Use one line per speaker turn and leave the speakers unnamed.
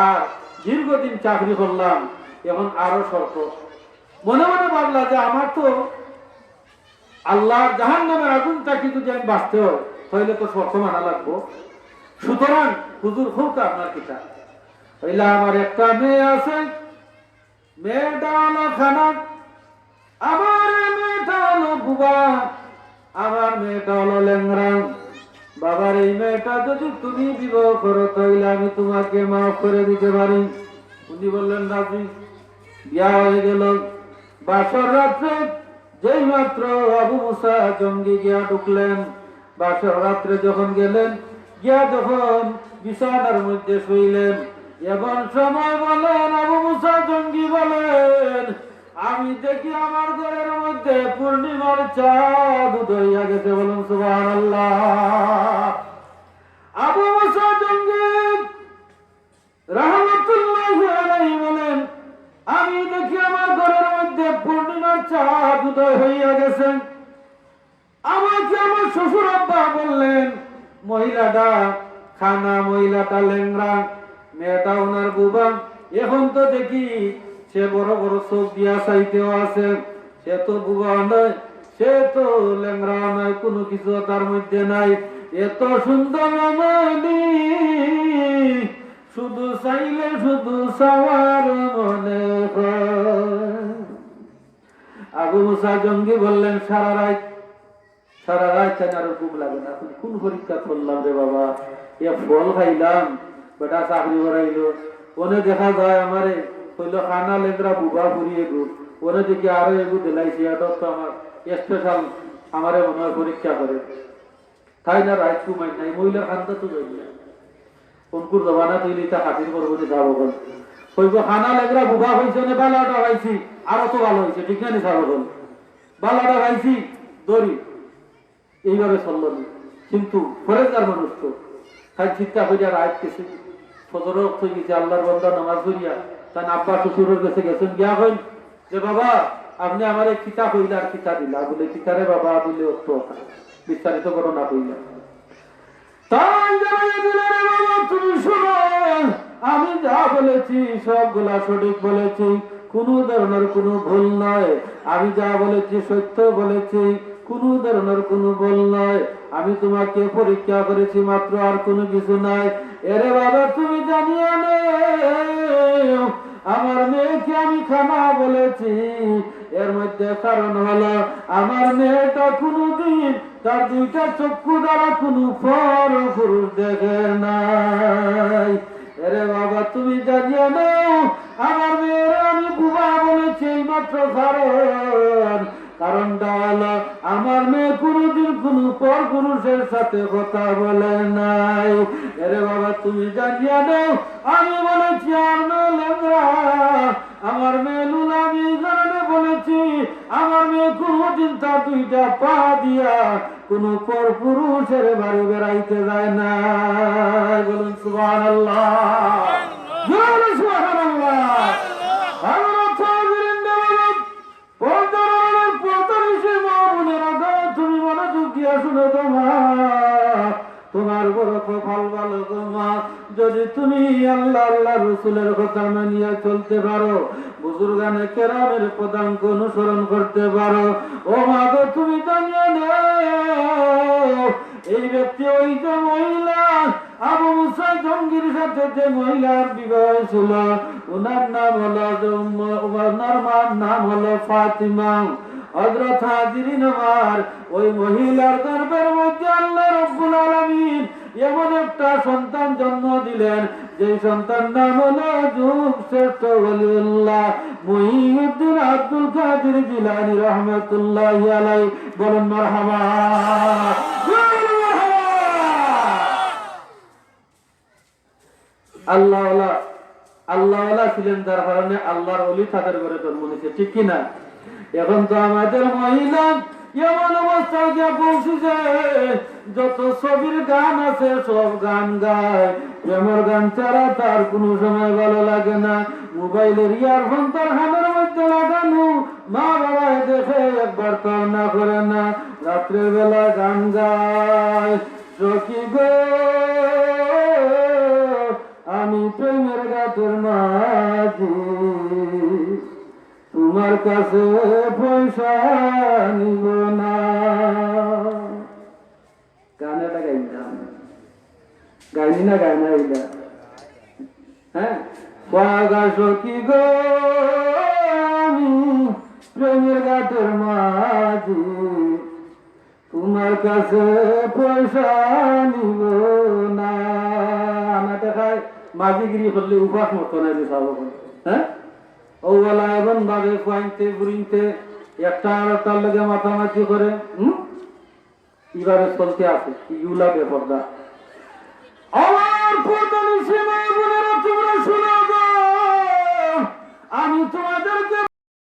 আর দীর্ঘদিন চাকরি করলাম, এখন আরও শর্ত মনে মনে ভাবলা যে আমার তো আল্লাহর জাহান নামের আগুনটাকে যদি আমি বাঁচতে হয় তাহলে তো শর্ত মানা লাগবো। সুতরাং হুজুর হোক আপনার কিতা হইলে আমার একটা মেয়ে আছে, মেয়েটা হলো খানা আমার মেয়েটা হলো বুবা আমার মেয়েটা মেয়েটা যদি তুমি বিবাহ করো তাহলে আমি তোমাকে মাফ করে দিতে পারি। উনি বললেন, রাজি, বিয়া হয়ে গেল। বাসর রাত্রে যেই মাত্র আবু মুসা জঙ্গি গিয়া ঢুকলেন, বাসর রাত্রে যখন গেলেন, গিয়া যখন বিছানার মধ্যে শুইলেন, এমন সময় বলেন, আবু মুসা জঙ্গি বলেন, আমি দেখি আমার ঘরের মধ্যে পূর্ণিমার চাঁদ উদয় পূর্ণিমার চাঁদ উদয় হইয়া গেছে। আমাকে আমার শ্বশুর আব্বা বললেন, মহিলাটা, খানা মহিলাটা লেংরা মেয়েটা ওনার বুবা। এখন তো দেখি সে বড় বড় চোখ দিয়া চাইতেও আছে। সে তো বুবা নয়, সে তো লেংরা নয়, কোনো কিছু তার মধ্যে নাই। এত সুন্দর রমণী শুধু চাইলে শুধু সবার মনে হয়। আবু মুসা জঙ্গি বললেন, সারা রাত সারা রাত আরও বুক লাগে না? তুমি কোন পরীক্ষা করলাম রে বাবা? এ ফল খাইলাম, বেটা চাকরি করাইলো। ওনে দেখা যায় আমারে কইলো, খানা লেগরা বুবা ফুরিয়ে গো ওনে দেখি আরও এগু দিলাইছি এটা তো আমার স্পেশাল আমারে মনে হয় পরীক্ষা করে। তাই না রাত কুমাই নাই? মহিলার খান্দা তো যাই কোনকুর জবানা তৈরি তা হাতির করব যাব কইব, খানা লেগরা বুবা হয়েছে না বালাটা পাইছি। আরও তো ভালো হয়েছে ঠিক না বল বালাটা পাইছি দড়ি। এইভাবে চলল কিন্তু ফরেজার মানুষ তো। তাই চিন্তা করিয়া রাত গেছে সদর হয়ে গেছে আল্লাহর বন্দা নামাজ করিয়া তার আব্বা শ্বশুরের কাছে গেছেন? গিয়া হইন যে, বাবা, আপনি আমার কিতা হইলে আর কিতা দিলা। বলে কিতারে বাবা বলে অর্থ বিস্তারিত করো না হইলা তাই জানাইয়া দিলে রে বাবা তুমি শোনো আমি যা বলেছি, সবগুলা সঠিক বলেছি। কোন ধরনের কোনো ভুল নয়। আমি যা বলেছি, সত্য বলেছি। কোন ধরনের কোনো ভুল নয়। আমি তোমাকে পরীক্ষা করেছি, মাত্র আর কোনো কিছু নাই। এরে বাবা, তুমি জানিয়া নে। আমার মেয়েকে আমি খানা বলেছি। এর মধ্যে কারণ হলো, আমার মেয়েটা কোনোদিন তার দুইটা চক্ষু দ্বারা কোনো পর পুরুষ দেখে নাই। এরে বাবা, তুমি জানিয়ে নাও, আমার মেয়ের আমি বুবা বলেছি এই মাত্র কারণ কারণটা হলো, আমার মেয়ে কোনোদিন কোন পর পুরুষের সাথে কথা বলে নাই। এরে বাবা, তুমি জানিয়ে নাও, আমি বলেছি আর দুইটা পা দিয়া কোন পর পুরুষের বাড়ি বেড়াইতে যায় না। বলুন শুনো তোমার তোমার বড় কপাল ভালো তোমা যদি তুমি আল্লাহ আল্লাহ রসুলের কথা মানিয়া চলতে পারো, বুজুর্গানে কেরামের পদাঙ্ক অনুসরণ করতে পারো, ও মা গো, তুমি জানিয়ে এই ব্যক্তি ওই যে মহিলা, আবু মুসা জঙ্গির সাথে যে মহিলার বিবাহ ছিল, ওনার নাম হলো ওনার মার নাম হলো ফাতিমা। হযরত হাজিরিন ওই মহিলার গর্ভের মধ্যে আল্লাহ রব্বুল আলামিন এমন একটা দিলেন যে সন্তান নাম যুগ শ্রেষ্ঠ ওলিউল্লাহ। মুহিউদ্দিন আব্দুল জিলানী রহমাতুল্লাহি আলাইহি বলুন, মারহাবা। আল্লাহ আল্লাহ ছিলেন কারণে আল্লাহর তাদের ঘরে জন্ম ঠিক কিনা? এখন তো আমাদের মহিলা এমন অবস্থা গিয়ে পৌঁছেছে যত ছবির গান আছে, সব গান গায়। প্রেমের গান ছাড়া তার কোনো সময় ভালো লাগে না। মোবাইলের ইয়ারফোন তার হামের মধ্যে লাগানো। মা বাবা দেখে একবার তো না করে না। রাত্রের বেলা গান গায়। সখী গো, আমি প্রেমের গাতের মাঝি। তোমার কাছে পয়সা নিব না গাই না এইটা হ্যাঁ? কি গো, আমি প্রেমের গাতের মাঝি। তোমার কাছে পয়সা নিব না। আমাকে খায় মাঝিগিরি করলে উপাস মতো না সাবো হ্যাঁ? ওওয়ালা এমন ভাবে খুয়াইতে বুড়িতে একটা আর তার লগে মাথামাতি করে, হুম? কীভাবে চলতে আছে ইগুলা বেপরদা